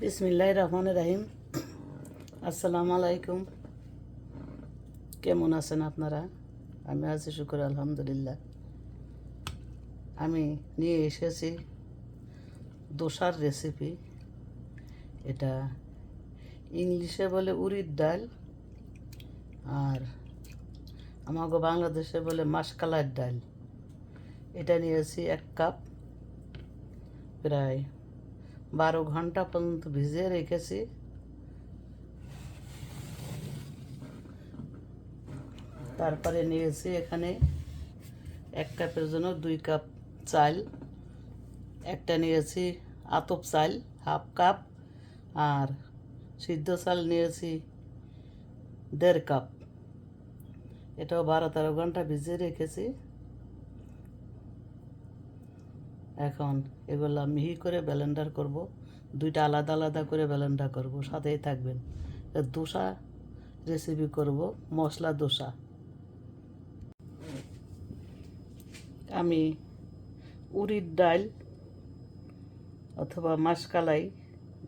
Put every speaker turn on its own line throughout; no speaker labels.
বিসমিল্লাহ রহমান রাহিম। আসসালামু আলাইকুম। কেমন আছেন আপনারা? আমি আছি, শুক্র, আলহামদুলিল্লাহ। আমি নিয়ে এসেছি দোসার রেসিপি এটা ইংলিশে বলে উড়ির ডাল, আর আমাকে বাংলাদেশে বলে মাসকালার ডাল। এটা নিয়েছি এক কাপ, প্রায় বারো ঘণ্টা পর্যন্ত ভিজিয়ে রেখেছি। তারপরে নিয়েছি এখানে এক কাপের জন্য দুই কাপ চাল, একটা নিয়েছি আতপ চাল, হাফ কাপ, আর সিদ্ধ চাল নিয়েছি দেড় কাপ। এটাও বারো তেরো ঘণ্টা ভিজিয়ে রেখেছি। এখন এগুলো মিহি করে ব্লেন্ডার করব, দুইটা আলাদা আলাদা করে ব্লেন্ডার করব, সাথেই থাকবেন। দোসা রেসিপি করব, মশলা দোসা। আমি উড়ির ডাল অথবা মাসকালাই,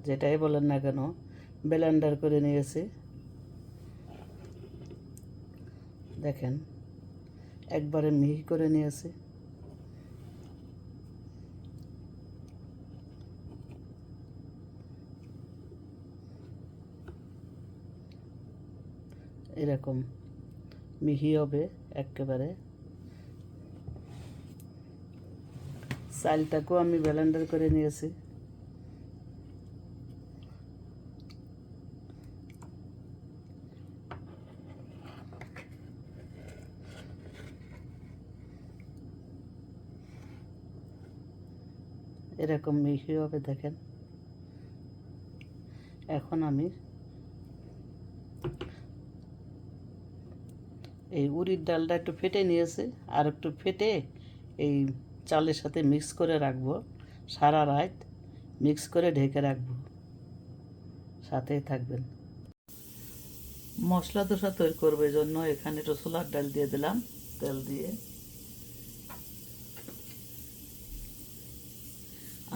যেটাই বলেন না কেন ব্লেন্ডার করে নিয়েছি। দেখেন, একবারে মিহি করে নিয়েছি। এরকম মিহি হবে একেবারে। চালটাকেও আমি ব্লেন্ডার করে নিয়েছি। এরকম মিহি হবে দেখেন। এখন আমি এই উড়ির ডালটা একটু ফেটে নিয়েছে আর একটু ফেটে এই চালের সাথে মিক্স করে রাখব সারা রাত। মিক্স করে ঢেকে রাখব। সাথেই থাকবেন। মশলা দোসা তৈরি করবে জন্য। এখানে ছোলার ডাল দিয়ে দিলাম, তেল দিয়ে।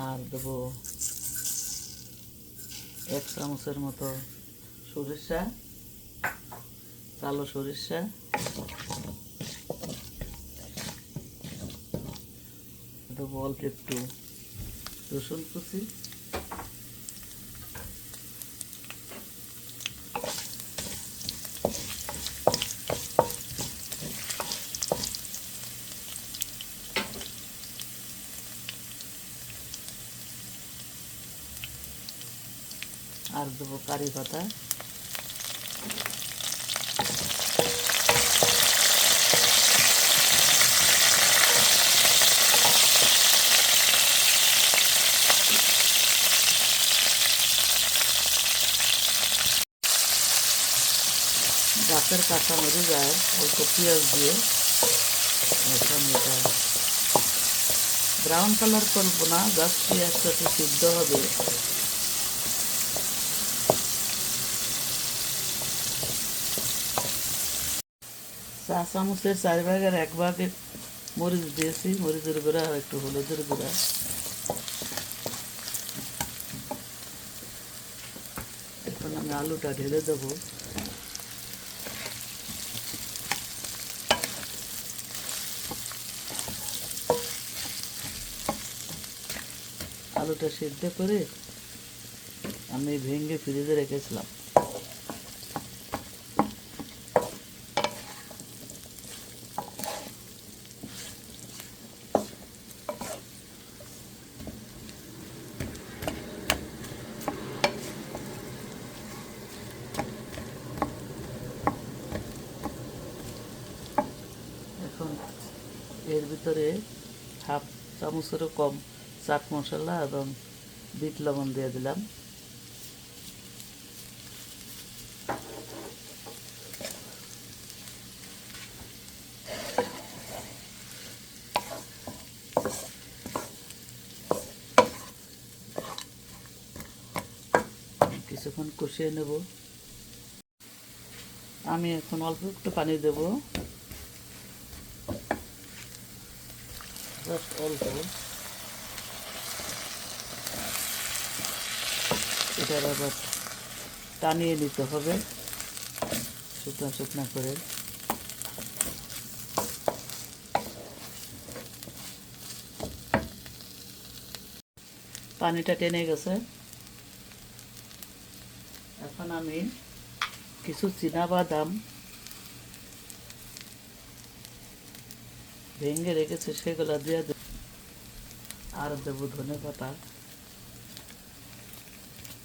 আর দেবো এক চামচের মতো সরিষা। কালো সরিষা। অল্প একটু রসুন কুচি। আর দেবো কারি পাতা। গাছের কাঁচা মরে যায় অল্প পেঁয়াজ দিয়ে এখন এটা ব্রাউন কালার করব না গাছ পেঁয়াজটা একটু সিদ্ধ হবে। চা চামচের চার ভাগের এক ভাগে মরিচ দিয়েছি, মরিচের গুঁড়া আর একটু হলুদের গুঁড়া। এখন আমি আলুটা ঢেলে দেবো। আলুটা সিদ্ধ করে আমি ভেঙে ফ্রিজে রেখেছিলাম। এর ভিতরে হাফ চামচেরও কম চাট মশলা এবং বিট লবণ দিয়ে দিলাম। কিছুক্ষণ কষিয়ে নেব। আমি এখন অল্প একটু পানি দেব। জাস্ট অল্প। এটার আবার টানিয়ে নিতে হবে। শুকনো শুকনো করে। পানিটা টেনে গেছে। এখন আমি কিছু চীনা বাদাম ভেঙে রেখেছি, সেগুলো দিয়ে আর দেবো ধনে পাতা।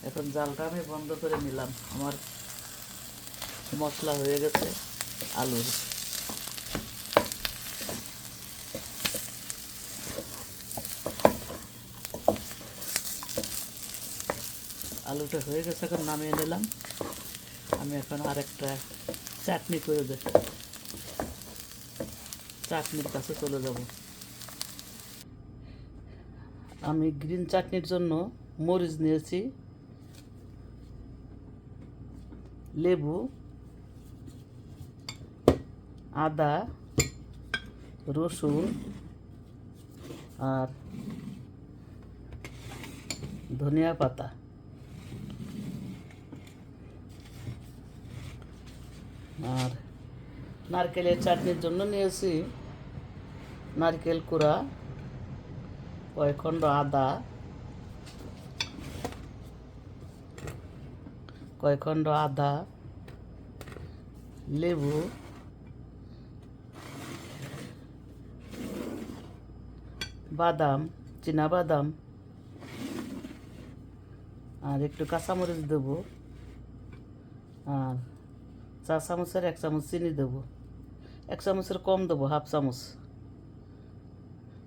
এখন জালটা আমি বন্ধ করে নিলাম। আমার মশলা হয়ে গেছে আলুর আলুটা হয়ে গেছে, এখন নামিয়ে নিলাম। আমি এখন আরেকটা চাটনি করে দেব চাটনির কাছে চলে যাব। আমি গ্রিন চাটনির জন্য মরিচ নিয়েছি। লেবু, আদা, রসুন আর ধনিয়া পাতা। আর নারকেলের চাটনির জন্য নিয়েছি নারকেল কুড়া কয়েকখণ্ড আদা কয়েকখণ্ড আদা, লেবু, বাদাম চীনা বাদাম আর একটু কাঁচামরিচ দেবো, আর চা চামচের এক চামচ চিনি দেবো, এক চামচের কম দেবো, হাফ চামচ,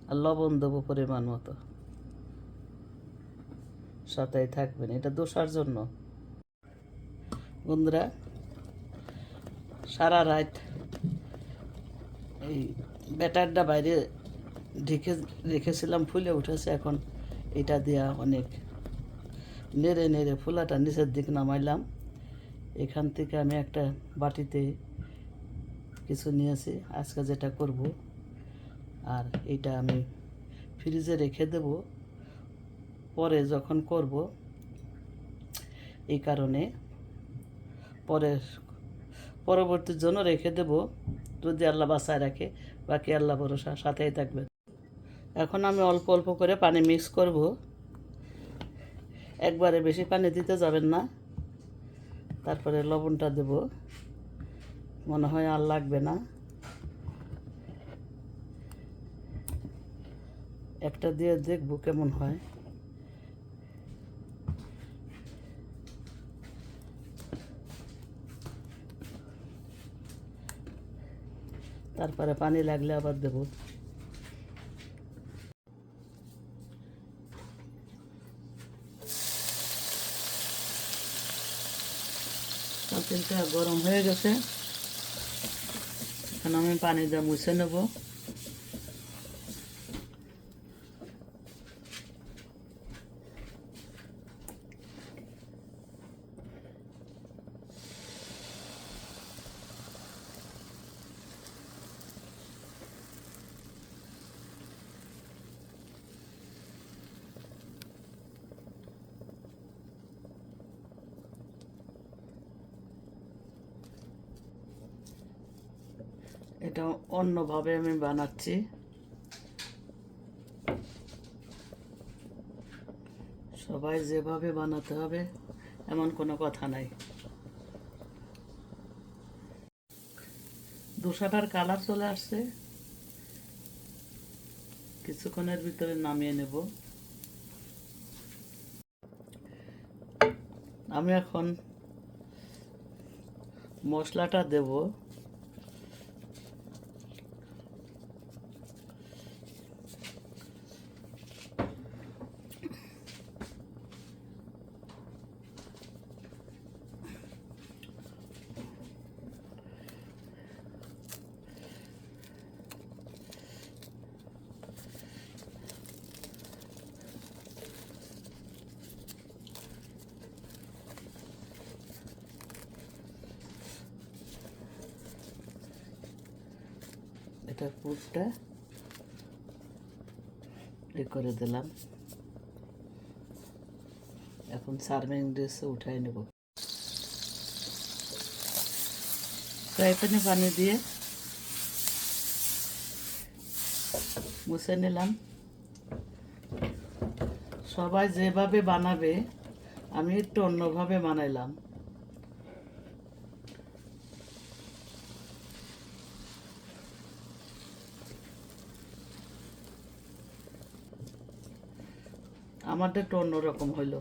আর লবণ দেবো পরিমাণ মতো। সাথেই থাকবেন, এটা দোষার জন্য। বন্ধুরা, সারা রাত এই ব্যাটারটা বাইরে ঢেকে রেখেছিলাম, ফুলে উঠেছে। এখন এটা দেওয়া অনেক নেড়ে নেড়ে ফুলাটা নিচের দিক নামাইলাম। এখান থেকে আমি একটা বাটিতে কিছু নিয়েছি। আজকে যেটা করব, আর এটা আমি ফ্রিজে রেখে দেব। পরে যখন করব, এই কারণে পরে পরবর্তীর জন্য রেখে দেব, যদি আল্লাহ বাসায় রাখে, বাকি আল্লাহ ভরসা সাথেই থাকবে। এখন আমি অল্প অল্প করে পানি মিক্স করব। একবারে বেশি পানি দিতে যাবেন না। তারপরে লবণটা দেব। মনে হয় আর লাগবে না। একটা দিয়ে দেখব কেমন হয়। তারপরে পানি লাগলে আবার দেব। তেলটা গরম হয়ে গেছে। এখন আমি পানি দিয়ে মুছে নেব। এটা অন্যভাবে আমি বানাচ্ছি। সবাই যেভাবে বানাতে হবে, এমন কোনো কথা নাই। দোসাটার কালার চলে আসছে। কিছুক্ষণের ভিতরে নামিয়ে নেব। আমি এখন মশলাটা দেব। এটা পুরটা এ করে দিলাম। এখন সার্ভিং ডিশে উঠাই নেব। ফ্রাই প্যানে পানি দিয়ে মুছে নিলাম। সবাই যেভাবে বানাবে, আমি একটু অন্যভাবে বানাইলাম। একটু অন্যরকম হইল।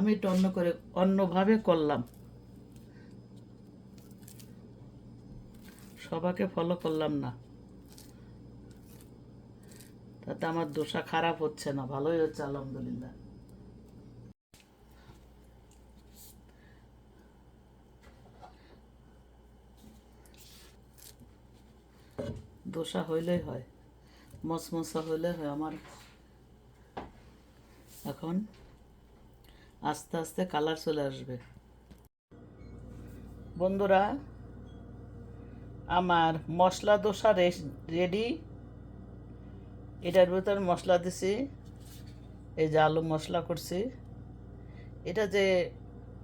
আমি একটু অন্য করে, অন্যভাবে করলাম। সবাকে ফলো করলাম না। তাতে আমার দোষা খারাপ হচ্ছে না, ভালোই হচ্ছে, আলহামদুলিল্লাহ। দোষা হইলেই হয় মশমশা হইলে হয় আমার। এখন আস্তে আস্তে কালার চলে আসবে। বন্ধুরা, আমার মশলা দোসা রেডি এটার ভিতর মশলা দিছি। এই যে আলু মশলা করছি। এটা যে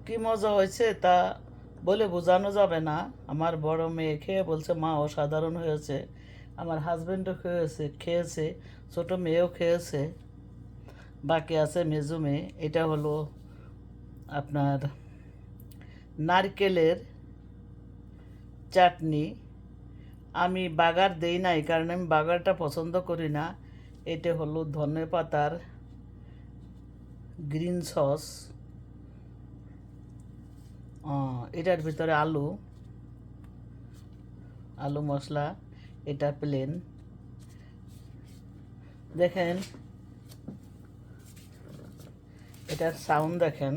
কি মজা হয়েছে তা বলে বোঝানো যাবে না। আমার বড় মেয়ে খেয়ে বলছে, মা, অসাধারণ হয়েছে। আমার হাজব্যান্ডও খেয়েছে খেয়েছে, ছোট মেয়েও খেয়েছে। বাকি আছে মেজু মেয়ে। এটা হলো আপনার নারকেলের চাটনি। আমি বাগার দেই নাই, কারণ আমি বাগারটা পছন্দ করি না। এটা হলো ধনে পাতার গ্রিন সস। এটার ভিতরে আলু আলু মশলা, এটা প্লেন দেখেন, এটার সাউন্ড দেখেন দেখেন।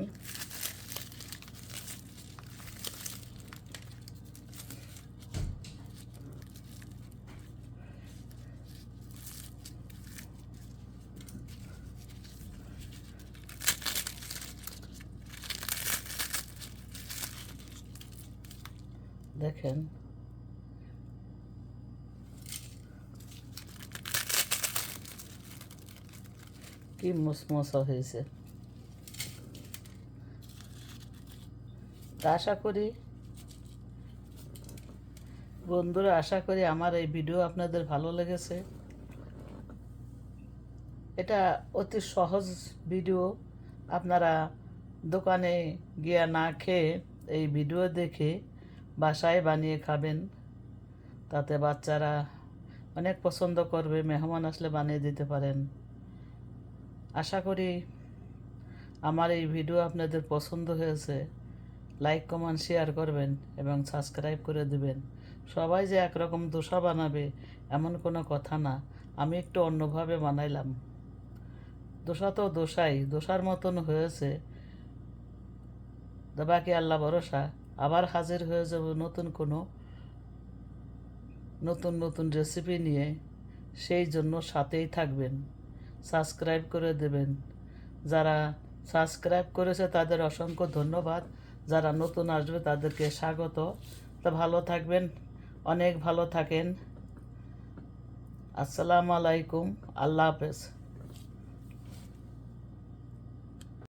কি মুসমসা হয়েছে। তা আশা করি, বন্ধুরা আশা করি আমার এই ভিডিও আপনাদের ভালো লেগেছে। এটা অতি সহজ ভিডিও। আপনারা দোকানে গিয়া না খেয়ে এই ভিডিও দেখে বাসায় বানিয়ে খাবেন। তাতে বাচ্চারা অনেক পছন্দ করবে, মেহমান আসলে বানিয়ে দিতে পারেন। আশা করি আমার এই ভিডিও আপনাদের পছন্দ হয়েছে। লাইক কমেন্ট শেয়ার করবেন এবং সাবস্ক্রাইব করে দিবেন। সবাই যে একরকম দোসা বানাবে এমন কোনো কথা না। আমি একটু অন্যভাবে বানাইলাম। দোসা তো দোসাই, দোসার মতন হয়েছে। বাকি আল্লাহ ভরসা, আবার হাজির হয়ে যাব নতুন কোনো, নতুন নতুন রেসিপি নিয়ে। সেই জন্য সাথেই থাকবেন। সাবস্ক্রাইব করে দেবেন। যারা সাবস্ক্রাইব করেছে, তাদের অসংখ্য ধন্যবাদ। যারা নতুন আসবে, তাদেরকে স্বাগত। তা ভালো থাকবেন, অনেক ভালো থাকেন। আসসালামু আলাইকুম, আল্লাহ হাফেজ।